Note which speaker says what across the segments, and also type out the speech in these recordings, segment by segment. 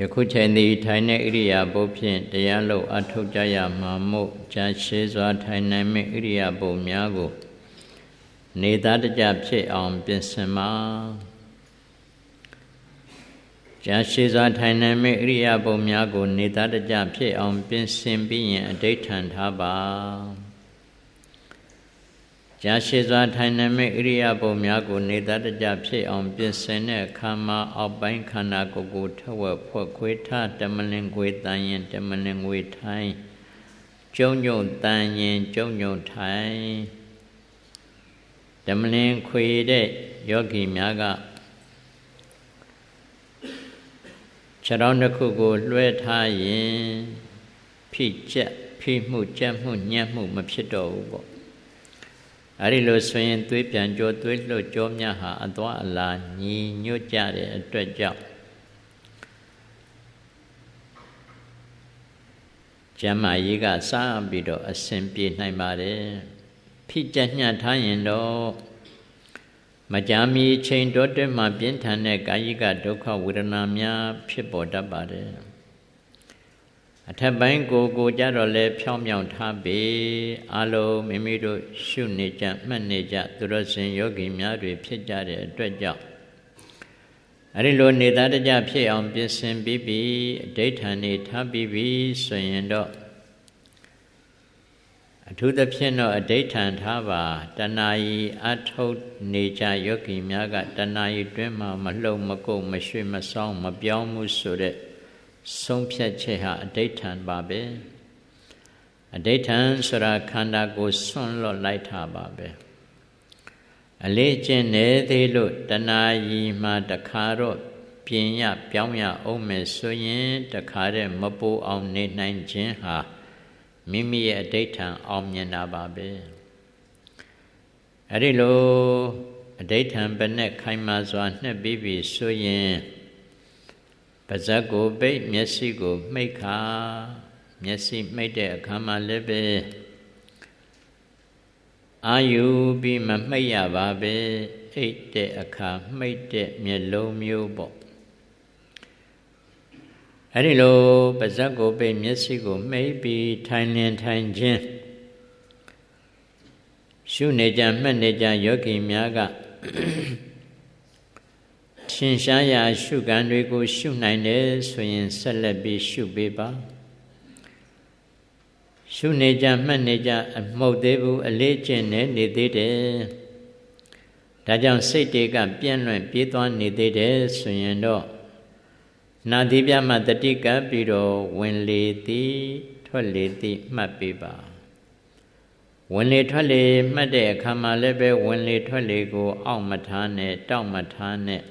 Speaker 1: ယခုချိန်သည်ထိုင်တဲ့ဣရိယာပုဖြင့်တရားလို့အထုတ်ကြရမှာမို့ကြာရှည်စွာထိုင်နိုင်မယ့်ဣရိယာပုများကို နေသားတကြဖြစ်အောင်ပြင်ဆင်ပါကြာရှည်စွာထိုင်နိုင်မယ့်ဣရိယာပုများကို နေသားတကြဖြစ်အောင်ပြင်ဆင်ပြီးရင်အဋိဋ္ဌံထားပါ ကြာရှည်စွာထိုင်နိုင်မဲ့ဣရိယာပုများကိုနေတတကြဖြစ်အောင်ပြင်ဆင်တဲ့အခါမှာအောက်ပိုင်းခန္ဓာကိုယ်ကိုထဝက်ဖွက်ခွေးထတမလင်ခွေတန်ရင်တမလင်ခွေထိုင်ကျုံကျုံတန်ရင်ကျုံကျုံထိုင်တမလင်ခွေတဲ့ယောဂီများကခြေတော်တစ်ခုကိုလွှဲထားရင်ဖိကျက်ဖိမှုကြက်မှုညှက်မှုမဖြစ်တော့ဘူးပေါ့ အဲဒီလိုဆိုရင်သွေးပြန်ကြောသွေးလွတ်ကြောမြဟာအသွာအလာညီညွတ်ကြတဲ့အတွက်ကြောင့်ကျမ်းမာရေးကစပြီးတော့အစဉ်ပြေနိုင်ပါတယ်ဖိကြညှထားရင်တော့မကြာမီချိန်တိုးတွင်မှပြင်းထန်တဲ့ကာယကဒုက္ခဝေဒနာများ ဖြစ်ပေါ်တတ်ပါတယ် အထက်ပိုင်းကိုကိုကြတော့လဲဖြောင်းမြောင်ထားပေအလုံးမိမိတို့ရှုနေကြမှတ်နေကြသူတော်စင်ယောဂီများတွေဖြစ်ကြတဲ့အတွက်ကြောင့်အဲဒီလိုနေသားတကြဖြစ်အောင်ပြင်ဆင်ပြီးပြီအဋိဋ္ဌာန်နေထားပြီးပြီဆိုရင်တော့အထူးသဖြင့်တော့အဋိဋ္ဌာန်ထားပါတဏှာဤအထုတ်နေကြယောဂီများကတဏှာဤတွင်မှမလှုပ်မကုတ်မရွှေ့မဆောင်းမပြောင်းမှုဆိုတဲ့ ဆုံးဖြတ်ချက်ဟာအဋိဋ္ဌံပါပဲအဋိဋ္ဌံဆိုတာခန္ဓာကိုဆွန့်လွတ်လိုက်တာပါပဲအလေးကျင့်နေသေးလို့တဏှာကြီးမှာတခါတော့ပြင်ရပြောင်းရအောင်မယ်ဆိုရင်တခါတည်းမပိုးအောင်နေနိုင်ခြင်းဟာမိမိရဲ့အဋိဋ္ဌံအောင်မြင်တာပါပဲအဲ့ဒီလိုအဋိဋ္ဌံဘယ်နဲ့ခိုင်မာစွာနှစ်ပြီးပြီဆိုရင် ပါဇက်ကိုပိတ်မျက်စိကိုမှိတ်ခါမျက်စိမှိတ်တဲ့အခါမှာလည်းပဲအာယူပြီးမမှိတ်ရပါပဲအိတ်တဲ့အခါမှိတ်တဲ့မျက်လုံးမျိုးပေါ့အဲ့ဒီလိုပါဇက်ကိုပိတ်မျက်စိကိုမှိတ်ပြီးထိုင်လင်ထိုင်ခြင်းရှုနေကြမှတ်နေကြယောဂီများက ထင်ရှားရာရှုခံတွေကို ရှုနိုင်တယ်ဆိုရင်ဆက်လက်ပြီးရှုပေးပါရှုနေကြမှတ်နေကြအမှုတ်သေးဘူးအလေးကျင့်နေနေသေးတယ်ဒါကြောင့်စိတ်တွေကပြန့်လွင့်ပြေးသွားနေသေးတယ်ဆိုရင်တော့နာတိပြမတတိကပြီးတော့ဝင်လေသည်ထွက်လေသည်မှတ်ပေးပါဝင်လေထွက်လေမှတ်တဲ့အခါမှာလည်းပဲဝင်လေထွက်လေကို အောက်မထားနဲ့တောက်မထားနဲ့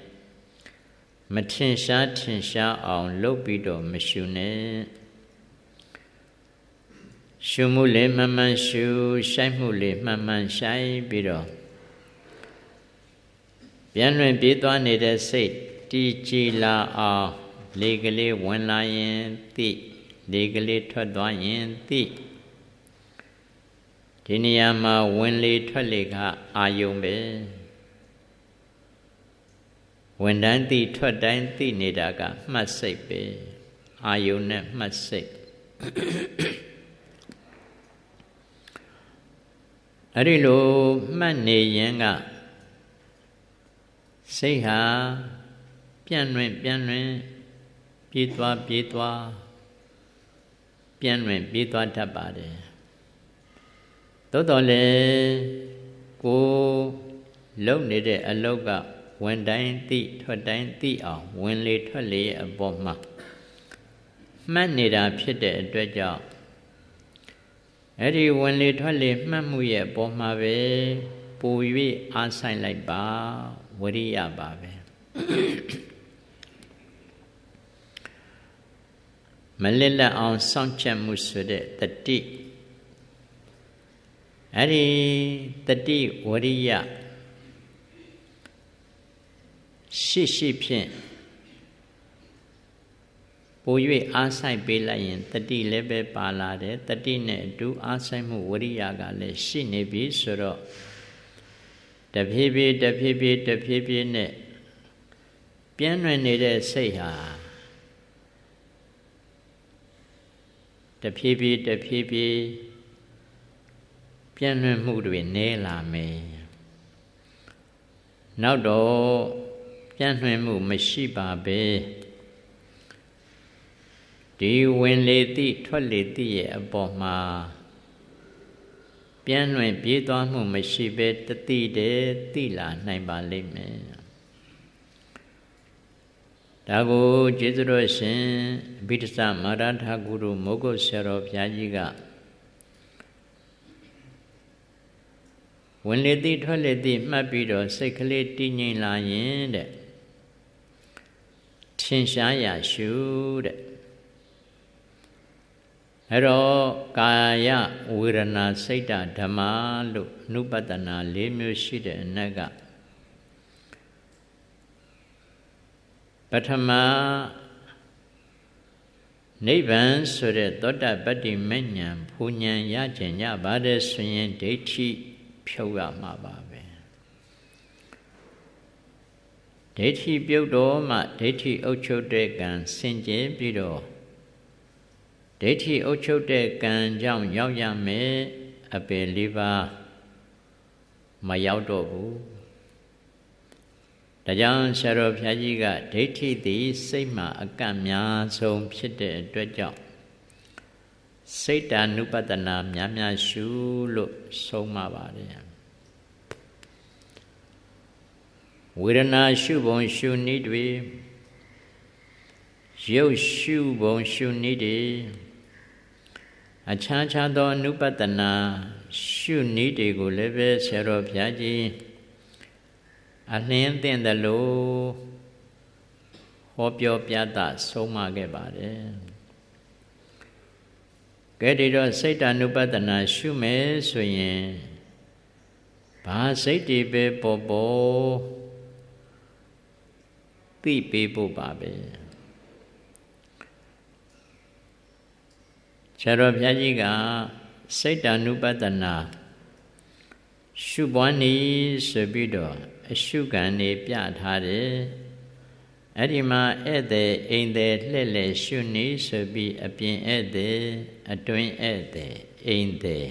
Speaker 1: မထင်ရှားထင်ရှားအောင်လုပ်ပြီးတော့မရှုနဲ့ရှုမှုလေးမှန်မှန်ရှုရှိုက်မှုလေးမှန်မှန်ရှိုက်ပြီးတော့ပြန်လွင်ပြေးသွားနေတဲ့စိတ်တည်ကြည်လာအောင်လေကလေးဝင်လာရင်သိလေကလေးထွက်သွားရင်သိဒီနေရာမှာဝင်လေထွက်လေကအာယုံပဲ ဝင်တန်းသိထွက်တိုင်းသိနေတာကမှတ်စိတ်ပဲအာယုန်နဲ့မှတ်စိတ်အဲ့ဒီလိုမှတ်နေရင်ကစိတ်ဟာပြန့်လွင့်ပြန့်လွင့်ပြေးသွားပြေးသွားပြန့်လွင့်ပြေးသွားတတ်ပါတယ်သို့တော်လည်းကိုလုံနေတဲ့အလောက်က ဝင်တိုင်းသိထွက်တိုင်းသိအောင်ဝင်လေထွက်လေအပေါ်မှာမှတ်နေတာဖြစ်တဲ့အတွက်ကြောင့်အဲ့ဒီဝင်လေထွက်လေမှတ်မှုရဲ့အပေါ်မှာပဲပူ၍အားဆိုင်လိုက်ပါဝရိယပါပဲမလစ်လက်အောင်စောင့်ချက်မှုဆိုတဲ့တတိအဲ့ဒီတတိဝရိယ ရှိရှိဖြင့်ပို၍အားဆိုင်ပေးလိုက်ရင်တတိလည်းပဲပါလာတယ်တတိနဲ့အတူအားဆိုင်မှုဝရိယကလည်းရှိနေပြီဆိုတော့တဖြည်းဖြည်းတဖြည်းဖြည်းတဖြည်းဖြည်းနဲ့ပြင်းလွင်နေတဲ့စိတ်ဟာတဖြည်းဖြည်းတဖြည်းဖြည်းပြန့်လွင့်မှုတွေနည်းလာမယ်နောက်တော့ ပြန့်လွင့်မှုမရှိပါပဲဒီဝင်လေသည့်ထွက်လေသည့်ရဲ့အပေါ်မှာပြန့်လွင့်ပြေးသွားမှုမရှိပဲတတိတည်းသိလာနိုင်ပါလိမ့်မယ်ဒါကိုကျေးဇူးတော်ရှင်အဘိဓစ္စမာရထာဂုရုမိုးကုတ်ဆရာတော်ဘုရားကြီးကဝင်လေသည်ထွက်လေသည်မှတ်ပြီးတော့စိတ်ကလေးတည်ငြိမ်လာရင်တဲ့ ထင်ရှားရာရှုတဲ့အဲ့တော့ကာယဝေဒနာစိတ်ဓမ္မလို့အနုပတနာ၄မျိုးရှိတဲ့အနက်ကပထမနိဗ္ဗာန်ဆိုတဲ့သောတပတ္တိမဉ္ဇဉ်ဘုံဉဏ်ရကျင်ကြပါတယ်ဆိုရင်ဒိဋ္ဌိဖြုတ်ရမှာပါပဲ ဒိဋ္ဌိပြုတ်တော့မှဒိဋ္ဌိအုပ်ချုပ်တဲ့ကံစင်ကြယ်ပြီးတော့ဒိဋ္ဌိအုပ်ချုပ်တဲ့ကံကြောင့်ရောက်ရမယ်အပယ်လေးပါးမရောက်တော့ဘူးဒါကြောင့်ဆရာတော်ဘုရားကြီးကဒိဋ္ဌိသည်စိတ်မှာအကန့်များဆုံးဖြစ်တဲ့အတွက်ကြောင့်စိတ်တ ानु ပတနာများများရှုလို့ဆုံးမပါတယ် ဝေဒနာရှုပုံရှုနည်းတွေရုပ်ရှုပုံရှုနည်းတွေအခြားခြားသောအနုပတနာရှုနည်းတွေကိုလည်းပဲဆရာတော်ဘုရားကြီးအလင်းသင့်တယ်လို့ဟောပြောပြတာဆုံးမခဲ့ပါတယ်ကဲဒီတော့စိတ်တ ानु ပတနာရှုမယ်ဆိုရင်ဘာစိတ်တွေပဲပေါ်ပေါ် သိပေးဖို့ပါပဲဆရာတော်ဘုရားကြီးကစိတ်တ ानु ပတနာရှုပွားနေဆိုပြီးတော့အရှုခံနေပြထားတယ်အဲ့ဒီမှာဧည့်သည်အိမ်သည်လှည့်လည်ရှုနေဆိုပြီးအပြင်ဧည့်သည်အတွင်းဧည့်သည်အိမ်သည်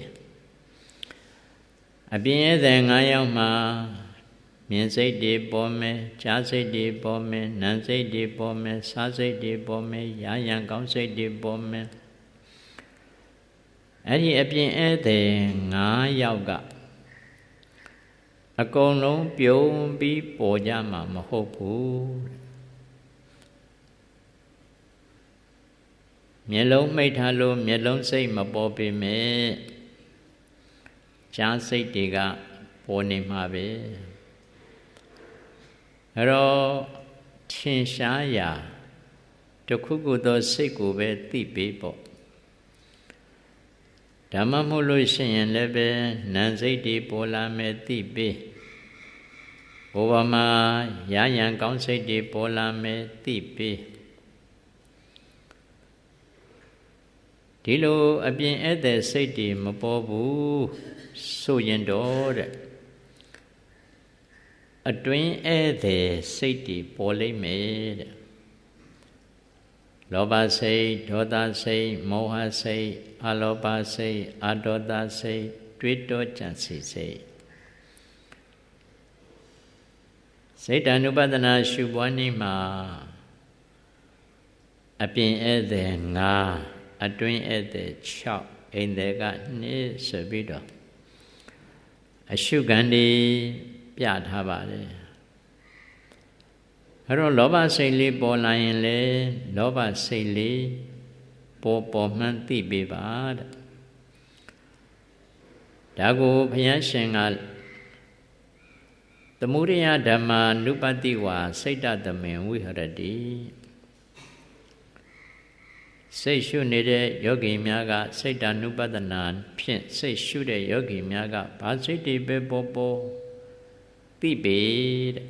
Speaker 1: အပြင်ဧည့်သည်၅ယောက်မှာ မြင်စိတ်တွေပေါ်မယ်ကြားစိတ်တွေပေါ်မယ်နာမ်စိတ်တွေပေါ်မယ်စားစိတ်တွေပေါ်မယ်ရာယံကောင်းစိတ်တွေပေါ်မယ်အဲ့ဒီအပြင်ဧည့်သည်၅ယောက်ကအကုန်လုံးပြုံးပြီးပေါ်ကြမှာမဟုတ်ဘူးမျက်လုံးမိတ်ထားလို့မျက်လုံးစိတ်မပေါ်ပေမဲ့ကြားစိတ်တွေကပေါ်နေမှာပဲ အဲ့တော့ထင်ရှားရာတခုခုသောစိတ်ကိုပဲသိပေးပေါ့ဓမ္မမို့လို့ရှိရင်လည်းပဲနံစိတ်တွေပေါ်လာမယ်သိပေးဘဝမှာရယံကောင်းစိတ်တွေပေါ်လာမယ်သိပေးဒီလိုအပြင်ဧည့်သည်စိတ်တွေမပေါ်ဘူးဆိုရင်တော့တဲ့ အတွင်းဧည့်သည်စိတ်တွေပေါ်လိမ့်မယ်တဲ့လောဘစိတ်ဒေါသစိတ်မောဟစိတ်အလောဘစိတ်အဒေါသစိတ်တွေးတောကြံစီစိတ်စိတ်တ ानु ပဒနာရှုပွားနေမှာအပြင်ဧည့်သည်9အတွင်းဧည့်သည်6အိမ်သည်က2ဆိုပြီးတော့အရှုခံဒီ ပြထားပါတယ်အဲ့တော့လောဘစိတ်လေးပေါ်လာရင်လေလောဘစိတ်လေးပေါ်ပေါ်မှန်းသိပေးပါတဲ့ဒါကိုဘုရားရှင်ကသမုဒယဓမ္မာနုပတိဝါစိတ်တသမင်ဝိဟရတိစိတ်ရှုနေတဲ့ယောဂီများကစိတ်တ ानु ပဒနာဖြင့်စိတ်ရှုတဲ့ယောဂီများကဘာစိတ်တွေပဲပေါ်ပေါ် သိပေတဲ့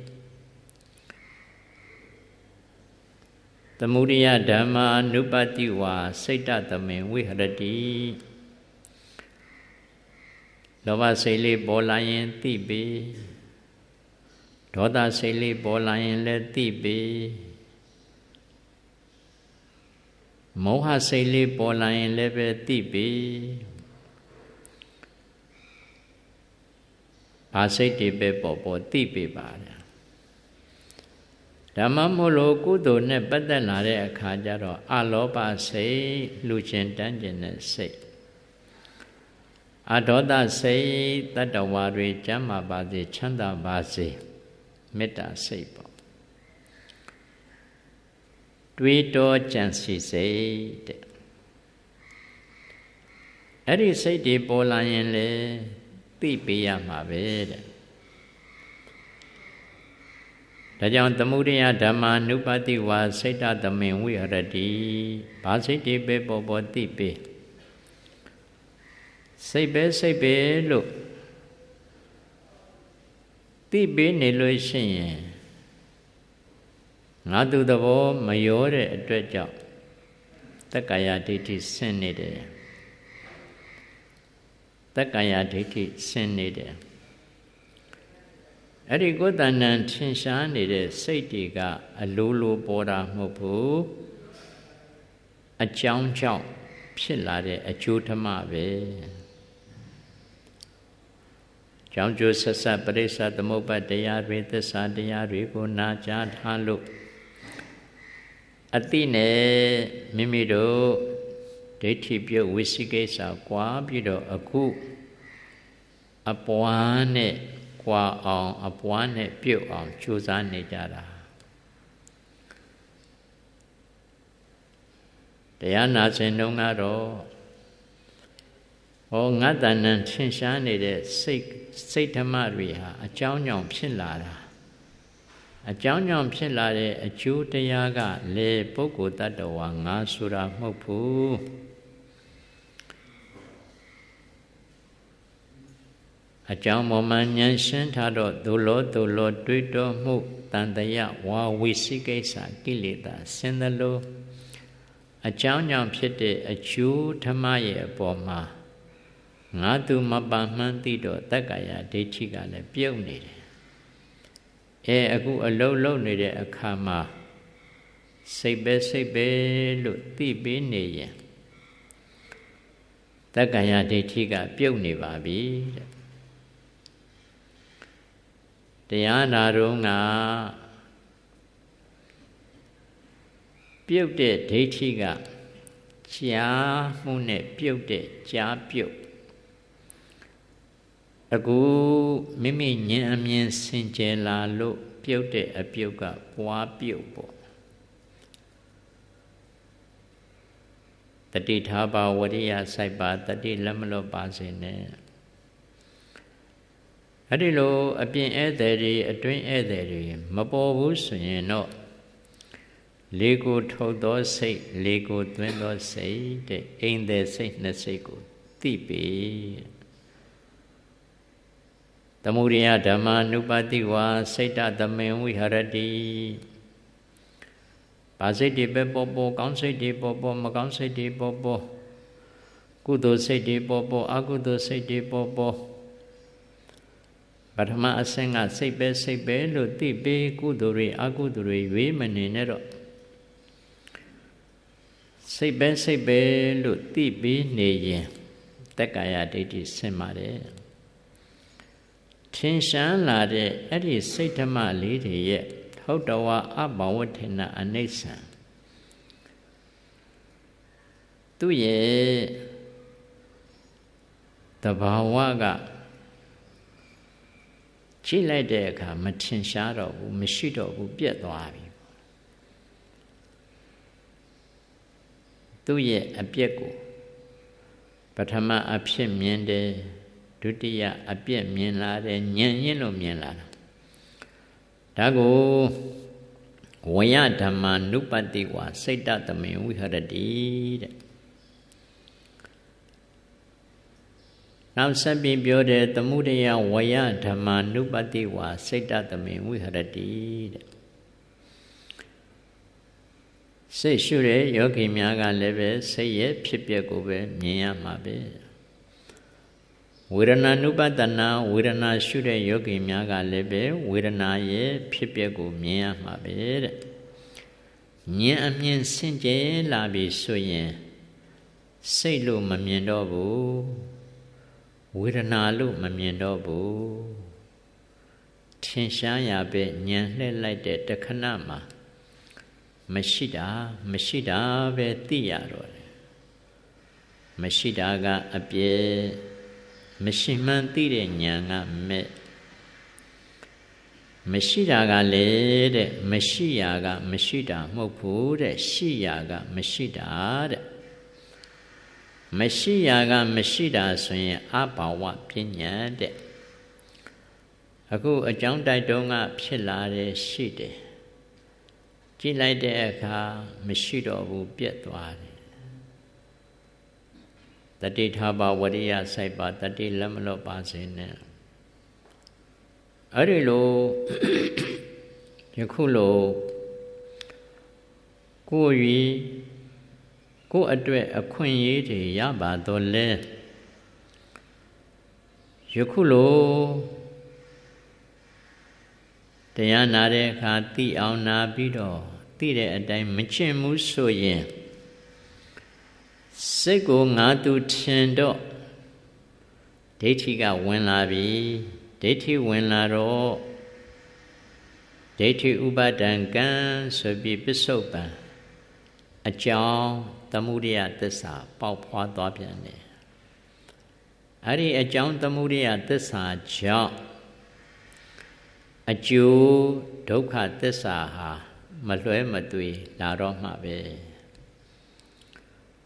Speaker 1: သမုဒယဓမ္မာနုပတိဝါစိတ်တသမင်ဝိဟရတိလောဘစိတ်လေးပေါ်လာရင်သိပေဒေါသစိတ်လေးပေါ်လာရင်လည်းသိပေမောဟစိတ်လေးပေါ်လာရင်လည်းပဲသိပြီ ဘာစိတ်တွေပဲပေါ်ပေါ်သိပြီပါတယ်ဓမ္မမို့လို့ကုသိုလ်နဲ့ပတ်သက်လာတဲ့အခါကျတော့အလောဘစိတ်လူချင်းတန်းကျင်တဲ့စိတ်အဒေါသစိတ်တတ္တဝါတွေကျမ်းမာပါစေချမ်းသာပါစေမေတ္တာစိတ်ပေါ့တွေးတောကြံစီစိတ်တဲ့အဲ့ဒီစိတ်တွေပေါ်လာရင်လေ သိပေးရမှာပဲတဲ့ဒါကြောင့်သမုဒိယဓမ္မာနုပတိဝါစိတ်တသမင်ဝိဟရတိဘာစိတ်တွေပဲပေါ်ပေါ်သိပေးစိတ်ပဲစိတ်ပဲလို့သိပေးနေလို့ရှိရင်ငါသူသဘောမရောတဲ့အတွက်ကြောင့်တက္ကာယဒိဋ္ဌိဆင်းနေတယ် တက္ကာယဒိဋ္ဌိဆင်းနေတယ်အဲ့ဒီကိုယ်တဏ္ဏထင်ရှားနေတဲ့စိတ်တွေကအလိုလိုပေါ်တာမဟုတ်ဘူးအကြောင်းကြောင့်ဖြစ်လာတဲ့အကျိုးဓမ္မပဲကြောင့်ကျိုးဆက်ဆက်ပရိစ္ဆသမုပ္ပါတရားတွေသစ္စာတရားတွေကိုနာကြားထားလို့အတိနဲ့မိမိတို့ ဒိဋ္ဌိပြုတ်ဝိသိကိစ္စကွာပြီးတော့အခုအပွားနဲ့ကွာအောင်အပွားနဲ့ပြုတ်အောင်ကြိုးစားနေကြတာတရားနာစဉ်တုန်းကတော့ဟောငါတဏ္ဍထင်ရှားနေတဲ့စိတ်စိတ်ဓမ္မတွေဟာအကြောင်းကြောင့်ဖြစ်လာတာ အကြောင်းကြောင့်ဖြစ်လာတဲ့အကျိုးတရားကလေပုဂ္ဂိုလ်တ attva ငါဆိုတာမဟုတ်ဘူးအကြောင်းပေါ်မှာဉာဏ်ရှင်းထားတော့ဒုလောဒုလောတွေးတောမှုတန်တယဝါဝိစိကိစ္စကိလေသာစင်သလိုအကြောင်းကြောင့်ဖြစ်တဲ့အကျိုးဓမ္မရဲ့အပေါ်မှာငါသူမပမှန်းသိတော့တက္ကရာဒိဋ္ဌိကလည်းပြုတ်နေတယ် အဲအခုအလုံးလုံးနေတဲ့အခါမှာစိတ်ပဲစိတ်ပဲလို့သိပေးနေရင်တက္ကရာဒိဋ္ဌိကပြုတ်နေပါပြီတဲ့တရားနာတော့ကပြုတ်တဲ့ဒိဋ္ဌိကကြားမှုနဲ့ပြုတ်တဲ့ကြားပြုတ် အခုမိမိဉာဏ်အမြင်စင်ကြယ်လာလို့ပြုတ်တဲ့အပြုတ်ကပွားပြုတ်ပေါ့တတိထားပါဝရိယစိုက်ပါတတိလက်မလွတ်ပါစေနဲ့အဲ့ဒီလိုအပြင်ဧည့်သည်တွေအတွင်းဧည့်သည်တွေမပေါ်ဘူးဆိုရင်တော့လေကိုထုတ်သောစိတ်လေကိုသွင်းသောစိတ်တဲ့အိမ်သည်စိတ်နှစ်စိတ်ကိုသိပြီ သမုဒိယဓမ္မာနုပတိဝါစိတ်တသမင်ဝိဟရတိပါစိတ်တွေပဲပေါ်ပေါ်ကောင်းစိတ်တွေပေါ်ပေါ်မကောင်းစိတ်တွေပေါ်ပေါ်ကုသိုလ်စိတ်တွေပေါ်ပေါ်အကုသိုလ်စိတ်တွေပေါ်ပေါ်ပထမအဆင့်ကစိတ်ပဲစိတ်ပဲလို့သိပြီးကုသိုလ်တွေအကုသိုလ်တွေရွေးမနေနဲ့တော့စိတ်ပဲစိတ်ပဲလို့သိပြီးနေရင်တက္ကာယဒိဋ္ဌိဆင်ပါတယ် ထင်ရှားလာတဲ့အဲ့ဒီစိတ်ဓမ္မလေးတွေရဲ့ဟုတ်တဝအဘဝထေနအနိစ္စံသူရဲ့တဘာဝကကြည့်လိုက်တဲ့အခါမထင်ရှားတော့ဘူးမရှိတော့ဘူးပြက်သွားပြီသူ့ရဲ့အပြက်ကိုပထမအဖြစ်မြင်တယ် ဒုတိယအပြက်မြင်လာတယ်ညံ့ရင်လို့မြင်လာတာဒါကိုဝယဓမ္မာနုပတိဝါစိတ်တသမင်ဝိဟရတိတဲ့နောက်ဆက်ပြီးပြောတယ်သမှုတရားဝယဓမ္မာနုပတိဝါစိတ်တသမင်ဝိဟရတိတဲ့စိတ်ရှုတဲ့ယောဂီများကလည်းပဲစိတ်ရဲ့ဖြစ်ပျက်ကိုပဲမြင်ရမှာပဲ ဝေဒနာနုပတနာဝေဒနာရှုတဲ့ယောဂီများကလည်းပဲဝေဒနာရဲ့ဖြစ်ပျက်ကိုမြင်ရမှာပဲတဲ့ဉာဏ်အမြင်စင်ကြယ်လာပြီဆိုရင်စိတ်လို့မမြင်တော့ဘူးဝေဒနာလို့မမြင်တော့ဘူးထင်ရှားရပဲဉာဏ်လှည့်လိုက်တဲ့တခဏမှာမရှိတာမရှိတာပဲသိရတော့တယ်မရှိတာကအပြည့် မရှိမှန်းသိတဲ့ဉာဏ်ကမဲ့မရှိတာကလေတဲ့မရှိရာက မရှိတာမဟုတ်ဘူးတဲ့ရှိရာက မရှိတာတဲ့မရှိရာက မရှိတာဆိုရင်အဘာဝပညာတဲ့အခုအကြောင်းတိုက်တုံးကဖြစ်လာတယ်ရှိတယ်ကြည့်လိုက်တဲ့အခါမရှိတော့ဘူးပြက်သွားတယ် တတိထာဘဝရိယစိုက်ပါတတိလက်မလွတ်ပါစေနဲ့အဲ့ဒီလိုယခုလိုကိုယ်ရီကိုယ်အတွက်အခွင့်အရေးတွေရပါတော့လဲယခုလိုတရားနာတဲ့အခါသိအောင်နာပြီးတော့သိတဲ့အတိုင်းမချင်ဘူးဆိုရင် စိတ်ကိုငါသူထင်တော့ဒိဋ္ဌိကဝင်လာပြီဒိဋ္ဌိဝင်လာတော့ဒိဋ္ဌိဥပါဒံကံဆိုပြီးပစ္စုပန်အကြောင်းသမုဒယသစ္စာပေါက်ဖွာသွားပြန်တယ်အဲ့ဒီအကြောင်းသမုဒယသစ္စာကြောင့်အကျိုးဒုက္ခသစ္စာဟာမလွဲမသွေလာတော့မှပဲ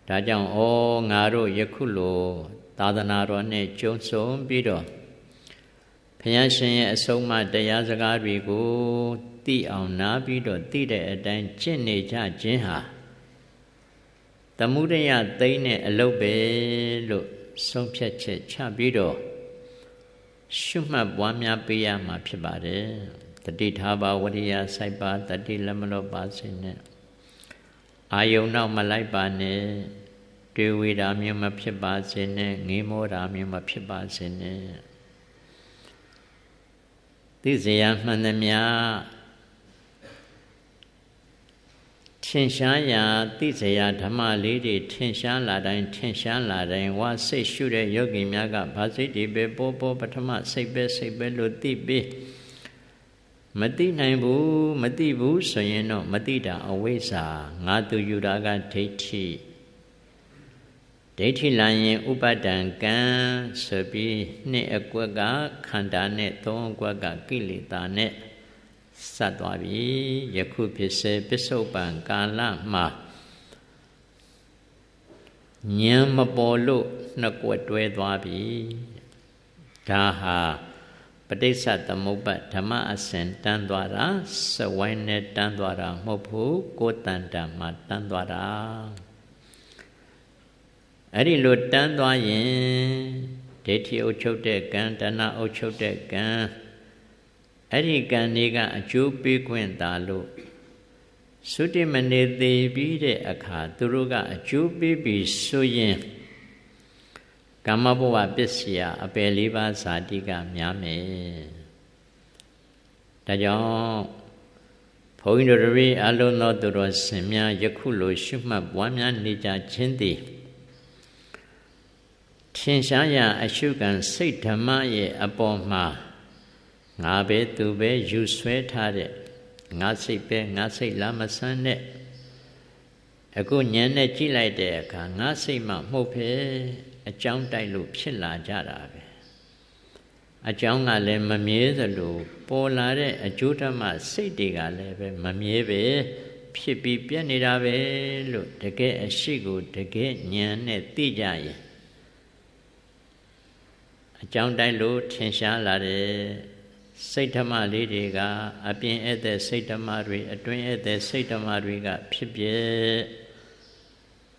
Speaker 1: ဒါကြောင့်ဩငါတို့ယခုလိုသာသနာတော်နဲ့ကျုံဆုံပြီးတော့ဘုရားရှင်ရဲ့အဆုံးအမတရားစကားတွေကိုသိအောင်နားပြီးတော့သိတဲ့အတိုင်းကျင့်နေကြခြင်းဟာသမုဒယသိမ့်တဲ့အလုပ်ပဲလို့ဆုံးဖြတ်ချက်ချပြီးတော့ရှုမှတ်ပွားများပေးရမှာဖြစ်ပါတယ်တတိထားပါဝရိယစိုက်ပါတတိလက်မလို့ပါစေနဲ့ အာယုံနောက်မလိုက်ပါနဲ့တွေ့ဝေတာမျိုးမဖြစ်ပါစေနဲ့ငေးမောတာမျိုးမဖြစ်ပါစေနဲ့သိစေရမှန်သမျှထင်ရှားရာသိစေရာဓမ္မလေးတွေထင်ရှားလာတိုင်းထင်ရှားလာတိုင်းဝါစိတ်ရှုတဲ့ယောဂီများကဗာစိတ်တွေပဲပေါ်ပေါ်ပထမစိတ်ပဲစိတ်ပဲလို့သိပြီး မသိနိုင်ဘူးမသိဘူးဆိုရင်တော့မသိတာအဝိဇ္ဇာငါသူယူတာကဒိဋ္ဌိဒိဋ္ဌိလာရင်ဥပဒံကံဆိုပြီးနှစ်အကွက်ကခန္ဓာနဲ့သုံးအကွက်ကကိလေသာနဲ့စတ်သွားပြီယခုဖြစ်စေပစ္စုပန်ကာလမှာဉာဏ်မပေါ်လို့နှစ်ကွက်တွဲသွားပြီဒါဟာ ပဋိစ္စသမုပ္ပါဓမ္မအစဉ်တန်းသွားတာစဝိုင်းနဲ့တန်းသွားတာမဟုတ်ဘူးကိုယ်တန်တန်မှာတန်းသွားတာအဲ့ဒီလိုတန်းသွားရင်ဒိဋ္ဌိအုပ်ချုပ်တဲ့ကံတဏှာအုပ်ချုပ်တဲ့ကံအဲ့ဒီကံတွေကအကျိုးပေးခွင့်သာလို့သုတိမနေသေးပြီးတဲ့အခါသူတို့ကအကျိုးပေးပြီးဆိုရင် ကမ္မဘဝပစ္စယအပယ်လေးပါးဇာတိကများမယ်ဒါကြောင့်ဘုန်းကြီးတို့တွေအလုံးသောသူတော်စင်များယခုလိုရှုမှတ်ပွားများနေကြခြင်းသည်ထင်ရှားရာအရှုခံစိတ်ဓမ္မရဲ့အပေါ်မှာငါပဲသူပဲယူဆွဲထားတဲ့ငါစိတ်ပဲငါစိတ်လာမဆန်းတဲ့အခုညံနဲ့ကြည့်လိုက်တဲ့အခါငါစိတ်မှမဟုတ်ပဲ အကြောင်းတိုက်လို့ဖြစ်လာကြတာပဲအကြောင်းကလည်းမမြဲသလိုပေါ်လာတဲ့အကျိုးဓမ္မစိတ်တွေကလည်းပဲမမြဲပဲဖြစ်ပြီးပြက်နေတာပဲလို့တကယ်အရှိကိုတကယ်ဉာဏ်နဲ့သိကြရင်အကြောင်းတိုင်းလို့ထင်ရှားလာတယ်စိတ်ဓမ္မလေးတွေကအပြင်ဧည့်သည်စိတ်ဓမ္မတွေအတွင်းဧည့်သည်စိတ်ဓမ္မတွေကဖြစ်ပြ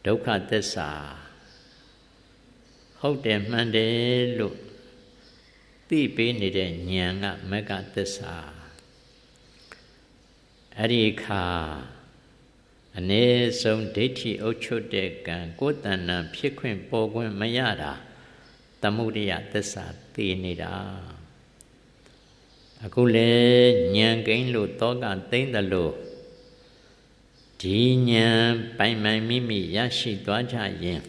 Speaker 1: ဒုက္ခသစ္စာ ဟုတ်တယ်မှန်တယ်လို့သိပေးနေတဲ့ဉာဏ်ကမက္ကသစ္စာအဲ့ဒီခါအ ਨੇ ဆုံးဒိဋ္ဌိအုပ်ချုပ်တဲ့ကံကိုယ်တဏ္ဏဖြစ်ခွင့်ပေါ်ခွင့်မရတာသမုဒိယသစ္စာသိနေတာအခုလေဉာဏ်ကိန်းလို့တောကသိမ့်တယ်လို့ဒီဉာဏ်ပိုင်ပိုင်မိမိရရှိသွားကြရင်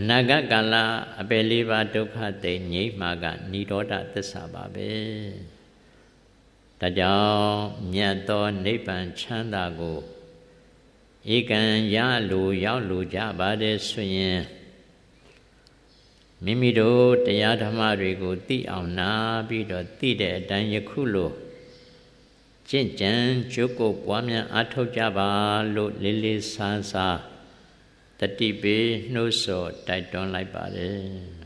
Speaker 1: အနာဂတ်ကာလအပယ်လေးပါးဒုက္ခသိငြိမ့်မှာကនិရောဓသစ္စာပါပဲဒါကြောင့်မြတ်သောနိဗ္ဗာန်ချမ်းသာကိုဧကံရလိုရောက်လိုကြပါတယ်ဆိုရင်မိမိတို့တရားဓမ္မတွေကိုသိအောင်နာပြီးတော့သိတဲ့အတိုင်းယခုလိုကျင့်ကြံကြိုးကိုပွားများအားထုတ်ကြပါလို့လေးလေးဆန်းစား တတိပေနှုတ်ဆော်တိုက်တွန်းလိုက်ပါတယ်